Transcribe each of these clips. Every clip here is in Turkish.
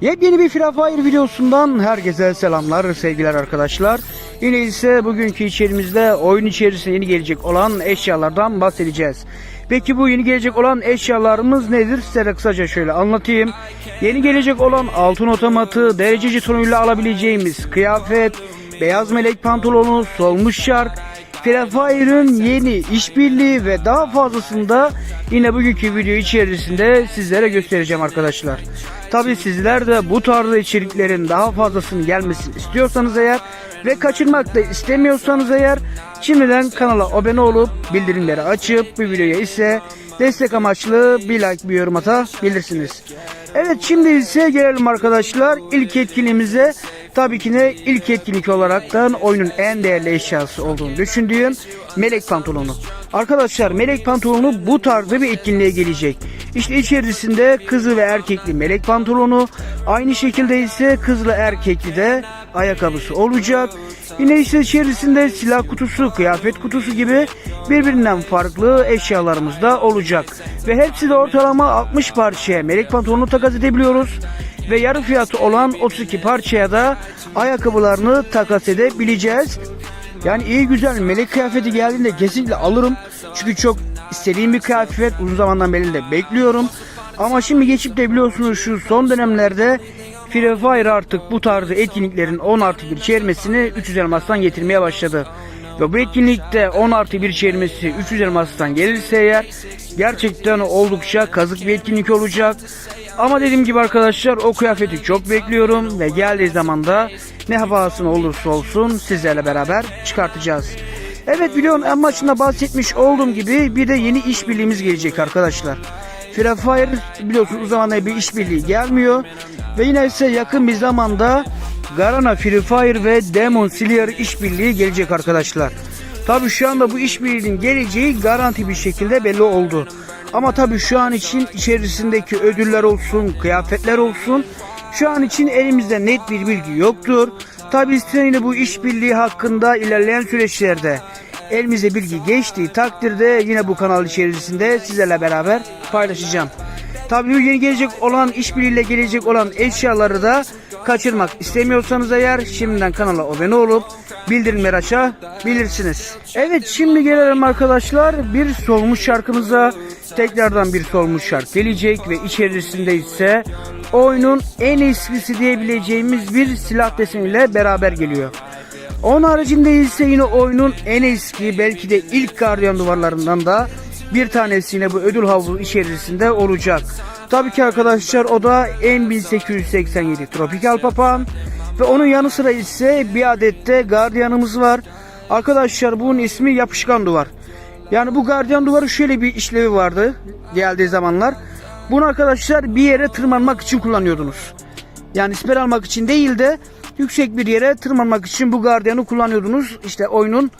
Yepyeni bir Free videosundan herkese selamlar sevgiler arkadaşlar. Yine ise bugünkü içerimizde oyun içerisinde yeni gelecek olan eşyalardan bahsedeceğiz. Peki bu yeni gelecek olan eşyalarımız nedir? Size kısaca şöyle anlatayım. Yeni gelecek olan altın otomatı, derece jetonuyla alabileceğimiz kıyafet, beyaz melek pantolonu, solmuş şark, Free Fire'ın yeni işbirliği ve daha fazlasını da yine bugünkü video içerisinde sizlere göstereceğim arkadaşlar. Tabi sizler de bu tarzda içeriklerin daha fazlasını gelmesini istiyorsanız eğer ve kaçırmak da istemiyorsanız eğer şimdiden kanala abone olup bildirimleri açıp bu videoya ise destek amaçlı bir like bir yorum atabilirsiniz. Evet şimdi ise gelelim arkadaşlar ilk etkinliğimize. Tabii ki ne ilk etkinlik olaraktan oyunun en değerli eşyası olduğunu düşündüğüm melek pantolonu. Arkadaşlar melek pantolonu bu tarzda bir etkinliğe gelecek. İşte içerisinde kızı ve erkekli melek pantolonu aynı şekilde ise kızlı erkekli de ayakkabısı olacak. Yine işte içerisinde silah kutusu, kıyafet kutusu gibi birbirinden farklı eşyalarımız da olacak. Ve hepsi de ortalama 60 parçaya melek pantolonu takas edebiliyoruz. Ve yarı fiyatı olan 32 parçaya da ayakkabılarını takas edebileceğiz. Yani iyi güzel melek kıyafeti geldiğinde kesinlikle alırım. Çünkü çok istediğim bir kıyafet uzun zamandan beri de bekliyorum. Ama şimdi geçip de biliyorsunuz şu son dönemlerde Free Fire artık bu tarzı etkinliklerin 10 artı 1 çevirmesini 300 elmastan getirmeye başladı. Ve bu etkinlikte 10 artı 1 çevirmesi 300 elmastan gelirse eğer gerçekten oldukça kazık bir etkinlik olacak. Ama dediğim gibi arkadaşlar o kıyafeti çok bekliyorum ve geldiği zaman da ne havasını olursa olsun sizlerle beraber çıkartacağız. Evet videonun en başında bahsetmiş olduğum gibi bir de yeni işbirliğimiz gelecek arkadaşlar. Free Fire biliyorsunuz uzun zamandır bir işbirliği gelmiyor. Ve yine ise yakın bir zamanda Garana Free Fire ve Demon Slayer işbirliği gelecek arkadaşlar. Tabi şu anda bu işbirliğinin geleceği garanti bir şekilde belli oldu. Ama tabi şu an için içerisindeki ödüller olsun, kıyafetler olsun şu an için elimizde net bir bilgi yoktur. Tabi yine bu işbirliği hakkında ilerleyen süreçlerde elimize bilgi geçtiği takdirde yine bu kanal içerisinde sizlerle beraber paylaşacağım. Tabii yeni gelecek olan işbirliğiyle gelecek olan eşyaları da kaçırmak istemiyorsanız eğer şimdiden kanala abone olup bildirimleri açabilirsiniz. Evet şimdi gelelim arkadaşlar bir solmuş şarkımıza tekrardan bir solmuş şarkı gelecek ve içerisinde ise oyunun en eskisi diyebileceğimiz bir silah deseniyle beraber geliyor. Onun haricinde ise yine oyunun en eski belki de ilk gardiyan duvarlarından da bir tanesi yine bu ödül havuzu içerisinde olacak. Tabii ki arkadaşlar o da M1887 Tropikal Papağan ve onun yanı sıra ise bir adette gardiyanımız var. Arkadaşlar bunun ismi yapışkan duvar. Yani bu gardiyan duvarı şöyle bir işlevi vardı geldiği zamanlar. Bunu arkadaşlar bir yere tırmanmak için kullanıyordunuz. Yani siper almak için değil de yüksek bir yere tırmanmak için bu gardiyanı kullanıyordunuz. İşte oyunun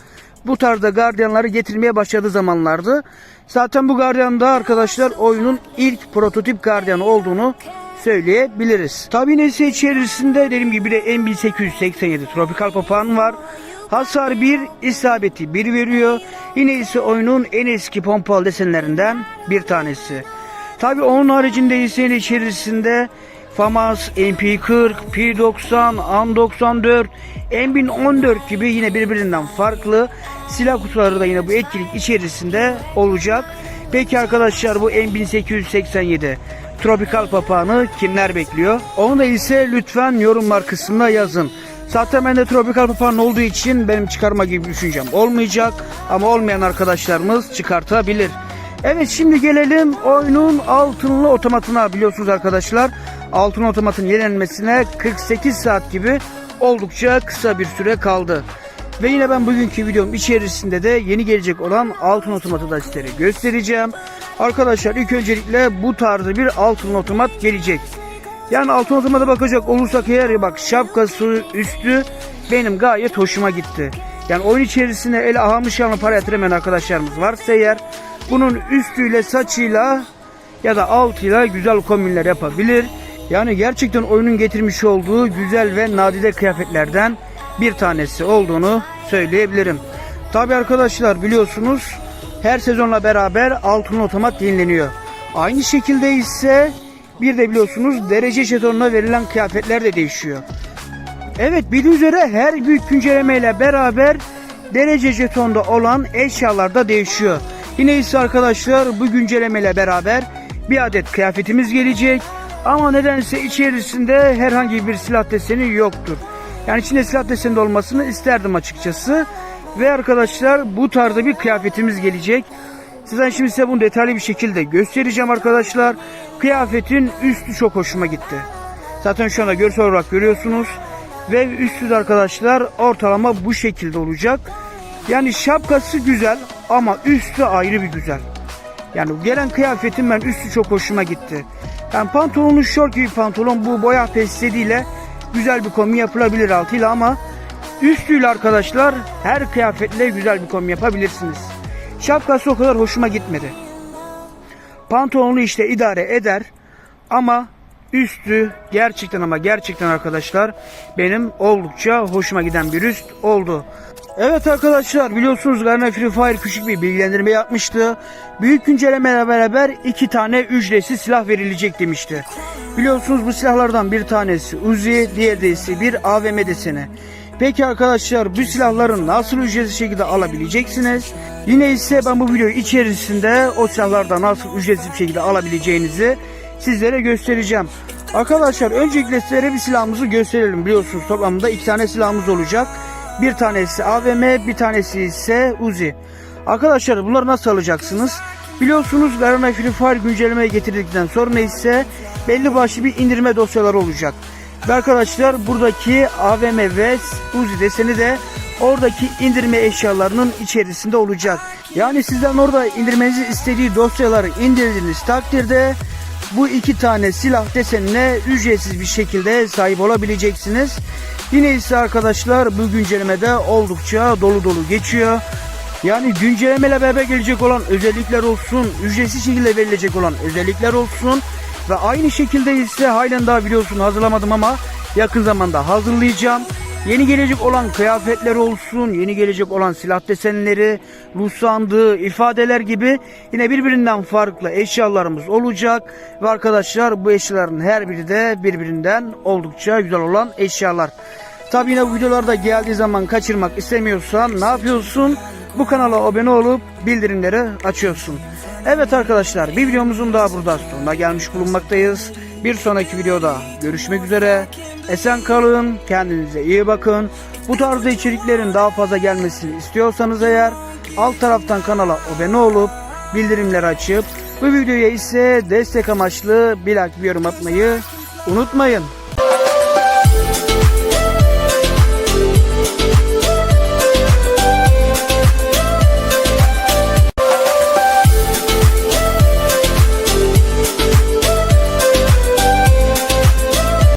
bu tarzda gardiyanları getirmeye başladığı zamanlardı. Zaten bu gardiyan da arkadaşlar oyunun ilk prototip gardiyanı olduğunu söyleyebiliriz. Tabi neyse içerisinde dediğim gibi de M1887 Tropikal Papağan var. Hasar 1, isabeti 1 veriyor. Yine ise oyunun en eski pompalı desenlerinden bir tanesi. Tabi onun haricinde ise içerisinde FAMAS, MP40, P90, AN94, M1014 gibi yine birbirinden farklı silah kutuları da yine bu etkinlik içerisinde olacak. Peki arkadaşlar bu M1887 Tropikal papağanı kimler bekliyor? Onu da ise lütfen yorumlar kısmına yazın. Zaten bende tropikal papağan olduğu için benim çıkarma gibi düşüncem olmayacak. Ama olmayan arkadaşlarımız çıkartabilir. Evet şimdi gelelim oyunun altınlı otomatına biliyorsunuz arkadaşlar. Altın otomatın yenilenmesine 48 saat gibi oldukça kısa bir süre kaldı. Ve yine ben bugünkü videom içerisinde de yeni gelecek olan altın otomatı da sizlere göstereceğim. Arkadaşlar ilk öncelikle bu tarzı bir altın otomat gelecek. Yani altın otomata bakacak olursak eğer bak şapkası üstü benim gayet hoşuma gitti. Yani oyun içerisinde el ahamış yanı para yatıramayan arkadaşlarımız varsa eğer bunun üstüyle saçıyla ya da altıyla güzel kombinler yapabilir. Yani gerçekten oyunun getirmiş olduğu güzel ve nadide kıyafetlerden bir tanesi olduğunu söyleyebilirim. Tabi arkadaşlar biliyorsunuz her sezonla beraber altın otomat yenileniyor. Aynı şekilde ise Bir de biliyorsunuz derece jetonuna verilen kıyafetler de değişiyor. Evet bildiğiniz üzere her büyük güncellemeyle beraber derece jetonda olan eşyalar da değişiyor. Yine ise arkadaşlar bu güncellemeyle beraber bir adet kıyafetimiz gelecek. Ama nedense içerisinde herhangi bir silah deseni yoktur. Yani içinde silah deseni de olmasını isterdim açıkçası. Ve arkadaşlar bu tarzda bir kıyafetimiz gelecek. Sizden şimdi size bunu detaylı bir şekilde göstereceğim arkadaşlar. Kıyafetin üstü çok hoşuma gitti. Zaten şu anda görsel olarak görüyorsunuz. Ve üstü de arkadaşlar ortalama bu şekilde olacak. Yani şapkası güzel ama üstü ayrı bir güzel. Yani gelen kıyafetin ben üstü çok hoşuma gitti. Yani pantolonu şort gibi pantolon bu boya pestiliyle güzel bir kombi yapılabilir altıyla ama üstüyle arkadaşlar her kıyafetle güzel bir kombi yapabilirsiniz. Şapkası o kadar hoşuma gitmedi. Pantolonu işte idare eder ama üstü gerçekten ama gerçekten arkadaşlar benim oldukça hoşuma giden bir üst oldu. Evet arkadaşlar biliyorsunuz Garena Free Fire küçük bir bilgilendirme yapmıştı. Büyük güncellemeyle beraber iki tane ücretsiz silah verilecek demişti. Biliyorsunuz bu silahlardan bir tanesi Uzi, diğeri de ise bir AVM deseni. Peki arkadaşlar bu silahları nasıl ücretsiz şekilde alabileceksiniz? Yine ise ben bu video içerisinde o silahlardan nasıl ücretsiz şekilde alabileceğinizi sizlere göstereceğim. Arkadaşlar öncelikle sizlere bir silahımızı gösterelim. Biliyorsunuz toplamda iki tane silahımız olacak. Bir tanesi AVM, bir tanesi ise Uzi. Arkadaşlar bunları nasıl alacaksınız? Biliyorsunuz Garena Free Fire güncellemeye getirdikten sonra ise belli başlı bir indirme dosyaları olacak. Ve arkadaşlar buradaki AVM ve Uzi deseni de oradaki indirme eşyalarının içerisinde olacak. Yani sizden orada indirmenizi istediği dosyaları indirdiğiniz takdirde bu iki tane silah desenine ücretsiz bir şekilde sahip olabileceksiniz. Yine ise arkadaşlar bu güncellemede oldukça dolu dolu geçiyor. Yani güncellemeyle beraber gelecek olan özellikler olsun, ücretsiz şekilde verilecek olan özellikler olsun ve aynı şekilde ise halen daha biliyorsun hazırlamadım ama yakın zamanda hazırlayacağım. Yeni gelecek olan kıyafetler olsun, yeni gelecek olan silah desenleri, ruh sandığı, ifadeler gibi yine birbirinden farklı eşyalarımız olacak. Ve arkadaşlar bu eşyaların her biri de birbirinden oldukça güzel olan eşyalar. Tabi yine bu videolarda geldiği zaman kaçırmak istemiyorsan ne yapıyorsun? Bu kanala abone olup bildirimleri açıyorsun. Evet arkadaşlar bir videomuzun daha burada sonuna gelmiş bulunmaktayız. Bir sonraki videoda görüşmek üzere. Esen kalın, kendinize iyi bakın. Bu tarzda içeriklerin daha fazla gelmesini istiyorsanız eğer alt taraftan kanala abone olup bildirimleri açıp bu videoya ise destek amaçlı bir like bir yorum atmayı unutmayın.